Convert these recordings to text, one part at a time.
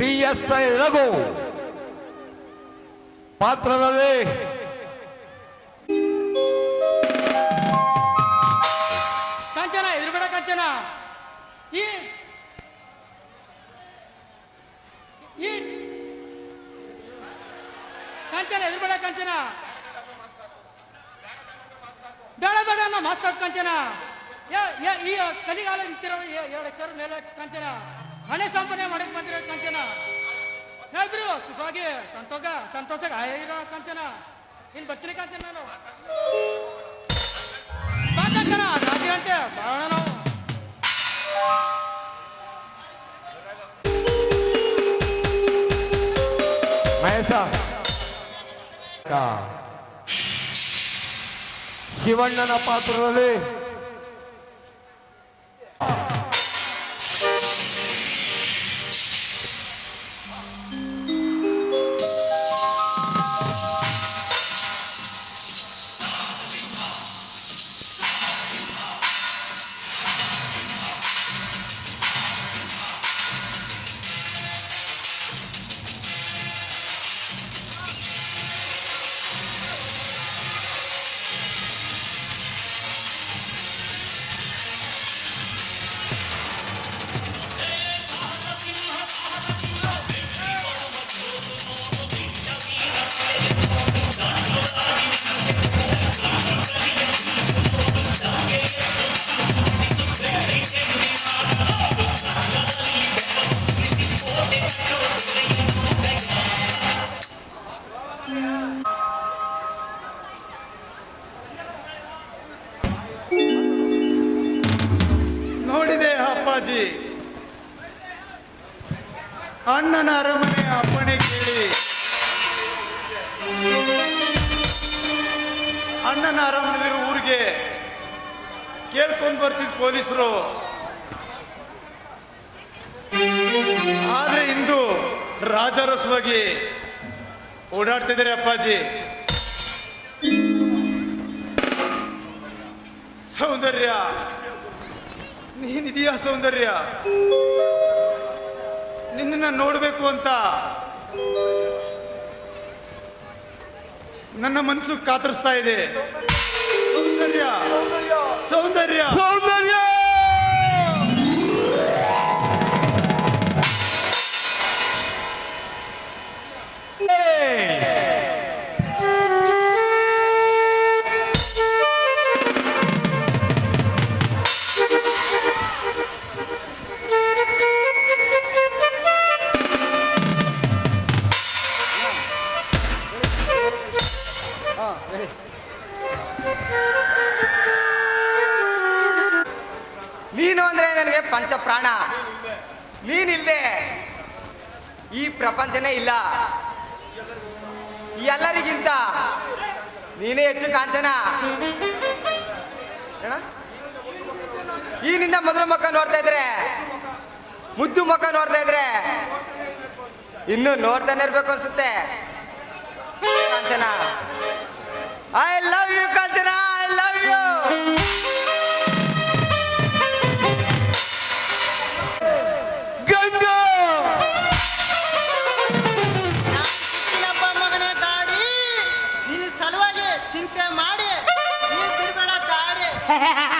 P S I Raghu. ಪಾತ್ರದಲ್ಲಿ ಕಾಂಚನ ಎದುರುಬೇಡ ಕಂಚನ. ಈ ಕಾಂಚನ ಎದುರುಬೇಡ ಕಂಚನ. ಬೇಡ ಬೇಡ ಅನ್ನೋ ಮಾಸ್ತಾಕ್ ಕಂಚನ. ಈ ಕಲಿಗಾಲ ಅಕ್ಷರ ಮೇಲೆ ಕಾಂಚನ. ಹಣೆ ಸಂಪನೆ ಮಾಡಕ್ ಬಂದಿರೋ ಕಂಚನ. ಹೇಳ್ಬಿಡು ಸುಖವಾಗಿ ಸಂತೋಷ ಸಂತೋಷ ಆಗಿರೋ ಕಂತನಾ ಇನ್ ಬರ್ತೀನಿ ಕಂಚನ ನಾನು. ಬಾ ಕಾಂಚನ ರಾಜಿ ಗಂಟೆ ಬಾಳ ನಾವು. ಮಹೇಶ. ಶಿವಣ್ಣನ ಪಾತ್ರದಲ್ಲಿ ಕೇಳ್ಕೊಂಡು ಬರ್ತಿದ್ ಪೊಲೀಸರು. ಆದ್ರೆ ಇಂದು ರಾಜಾರೋಷವಾಗಿ ಓಡಾಡ್ತಿದ್ದಾರೆ ಅಪ್ಪಾಜಿ. ಸೌಂದರ್ಯ. ನೀನಿದೆಯಾ ಸೌಂದರ್ಯ? ನಿನ್ನ ನೋಡಬೇಕು ಅಂತ. ನನ್ನ ಮನಸ್ಸು ಕಾತರಿಸ್ತಾ ಇದೆ. ಸೌಂದರ್ಯ ಸೌಂದರ್ಯ ಈ ಪ್ರಪಂಚನೇ ಇಲ್ಲ. ಎಲ್ಲರಿಗಿಂತ ನೀನೇ ಹೆಚ್ಚು ಕಾಂಚನ? ಈ ನಿನ್ನ ಮೊದಲ ಮುಖ ನೋಡ್ತಾ ಇದ್ರೆ, ಮುದ್ದು ಮುಖ ನೋಡ್ತಾ ಇದ್ರೆ ಇನ್ನು ನೋಡ್ತಾನೆ ಇರ್ಬೇಕು ಅನ್ಸುತ್ತೆ. Kanchana. I love you Kanchana. Ha ha ha!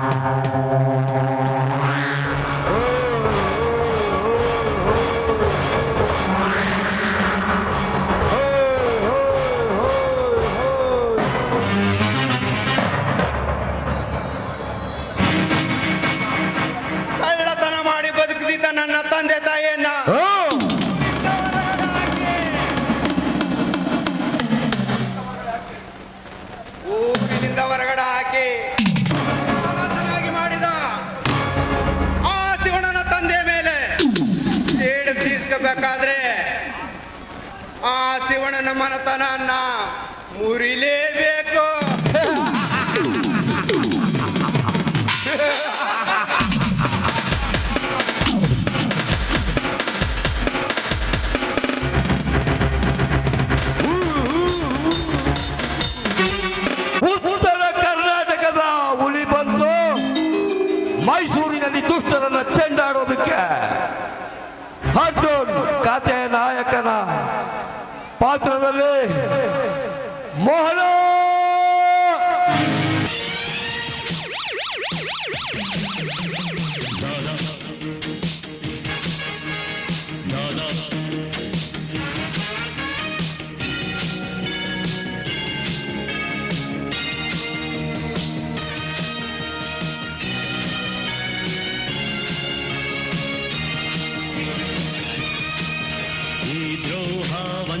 ಸೇಡು ತೀರ್ಸ್ಕೋಬೇಕಾದ್ರೆ ಆ ಶಿವಣ್ಣನ ಮನತನನ್ನ ಮುರಿಲೇಬೇಕು. ಕಥೆ ನಾಯಕನ ಪಾತ್ರದಲ್ಲಿ ಮೋಹನ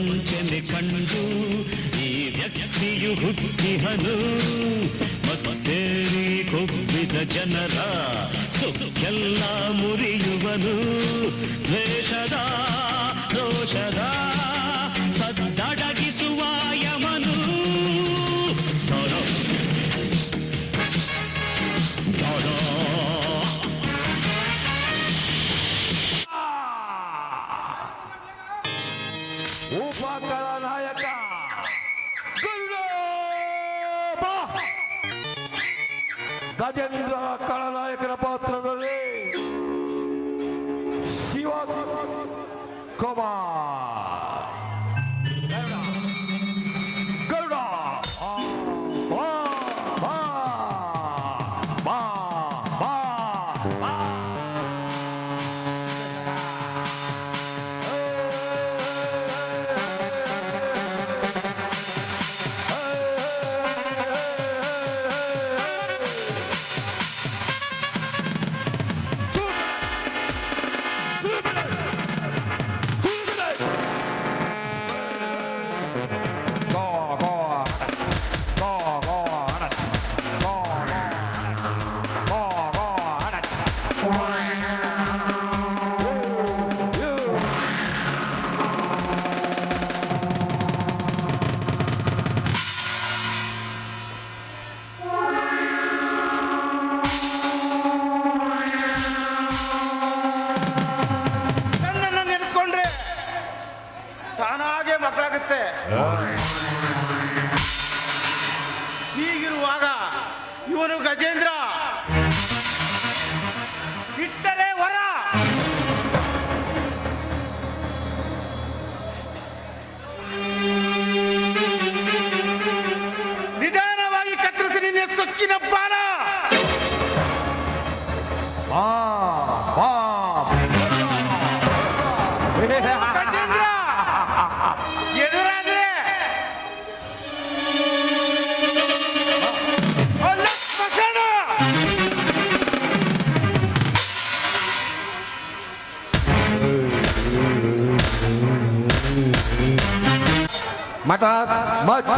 ದ್ರೋಹ ವಂಚನೆ ಕಂಡು ಈ ವ್ಯಕ್ತಿಯು ಹುಟ್ಟಿಹನು ಮತ್ತೇರಿ ಕೊಬ್ಬಿದ ಜನರ ಸುಖೆಲ್ಲ ಮುರಿಯುವನು ದ್ವೇಷದ ರೋಷದ ಗಜೇಂದ್ರ ಕಳನಾಯಕನ ಪಾತ್ರದಲ್ಲಿ ಶಿವ ಕುಮಾರ್. ಮಠ ಮಠ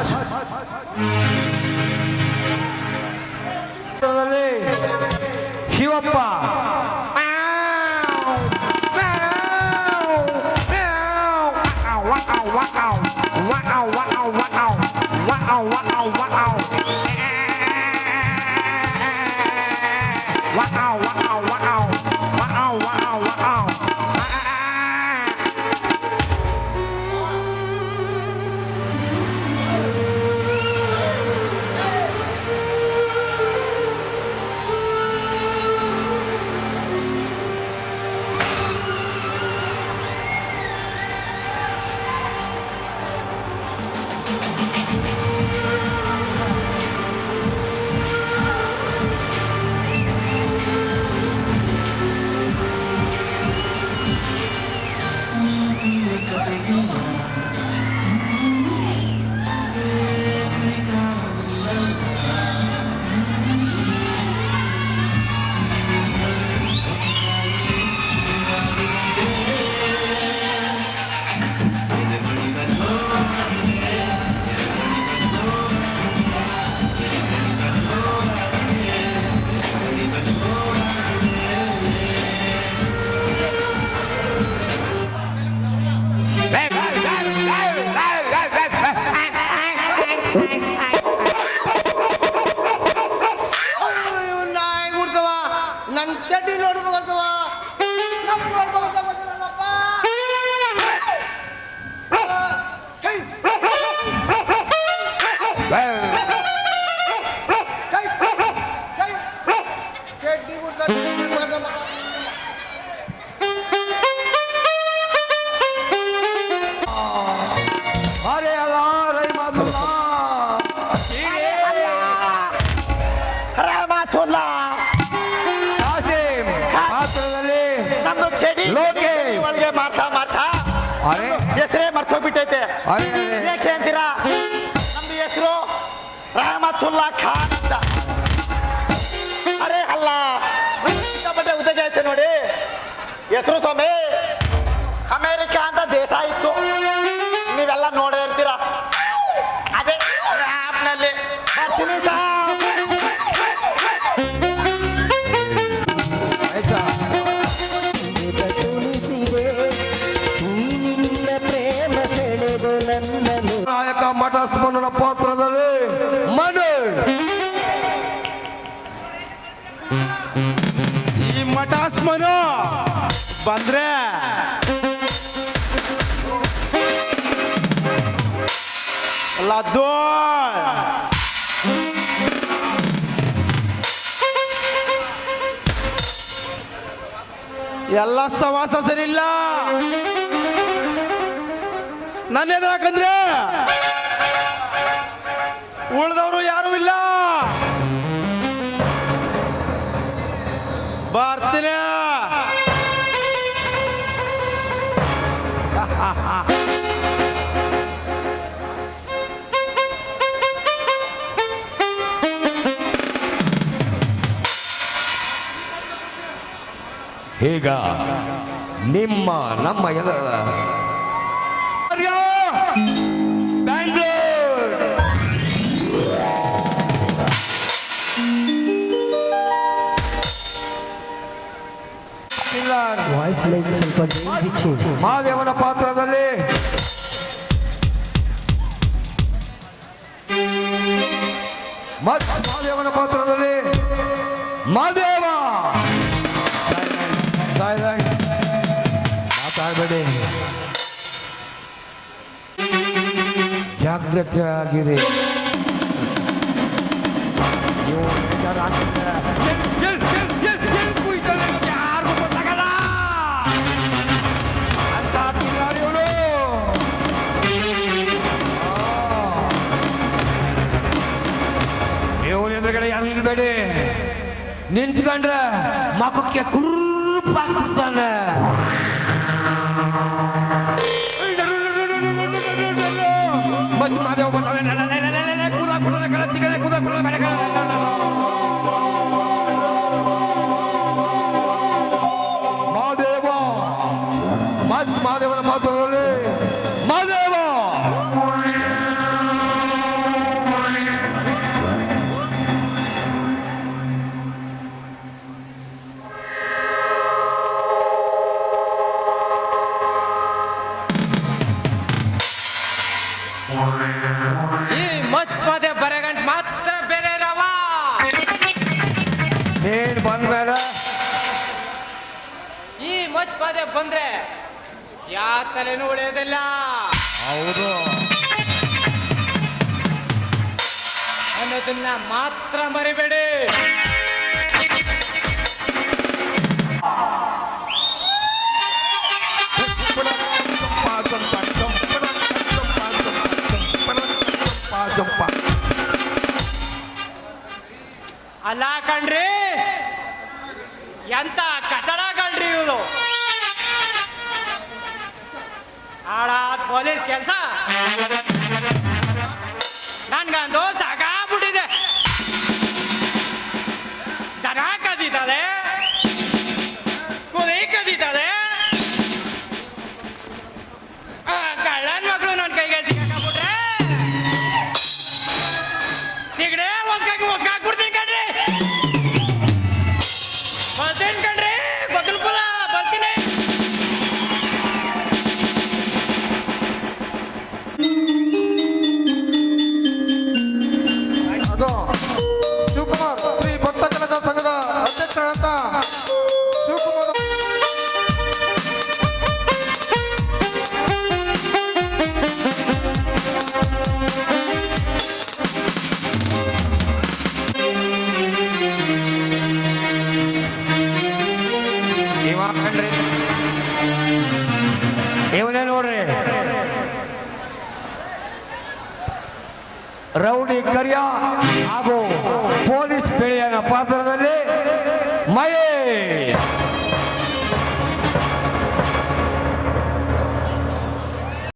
ಚಿತ್ರದಲ್ಲಿ Shivappa wow wow wow wow wow wow ಅರೆ. ಹೆಸರೇ ಮರ್ತೋಗ್ಬಿಟ್ಟೈತೆ. ಏಕೆ ಅಂತೀರಾ? ನಮ್ದು ಹೆಸರು ರಹಮತುಲ್ಲಾ ಖಾನ್ ಅಂತ. ಅರೆ ಅಲ್ಲ. ಸಿಕ್ಕಾಪಟ್ಟೆ ಉದ್ಯೋಗ ಐತೆ ನೋಡಿ. ಹೆಸರು ಸ್ವಾಮಿ. ಮಟಾಸ್ಮನು ಬಂದ್ರೆ! ಲದ್ದು ಎಲ್ಲ ಸವಾಸ ಸರಿಲ್ಲ ನನ್ನ ಎದುರಾಕಂದ್ರೆ ಉಳ್ದವರು ಯಾರು ಇಲ್ಲ! ಈಗ ನಿಮ್ಮ ನಮ್ಮ ಎಲ್ಲ ಬ್ಯಾಂಗ್ಳೂರ್ ವಾಯ್ಸ್ ಲೈಕ್ ಸ್ವಲ್ಪ ಬಿಚ್ಚಿ ಮತ್ ಮಹಾದೇವನ ಪಾತ್ರದಲ್ಲಿ ಮಹಾದೇವ. ಮಾತಾಡಬೇಡಿ ಜಾಗ್ರತೆ ಆಗಿದೆ ನೀವು ಎದುರುಗಡೆ ಯಾರು ನಿಲ್ಬೇಡಿ ನಿಂತ್ಕೊಂಡ್ರೆ ಮಕ್ಕಕ್ಕೆ ಕುರ್ಪಾಕ್ಬಿಡ್ತಾನೆ ಮತ್ತೆ ಮಾದೇವ ಬರ್ತಾನೆ. ಕುದ ಕುದ ಲ- ಕುದ ಕುದ ಬೇಡ,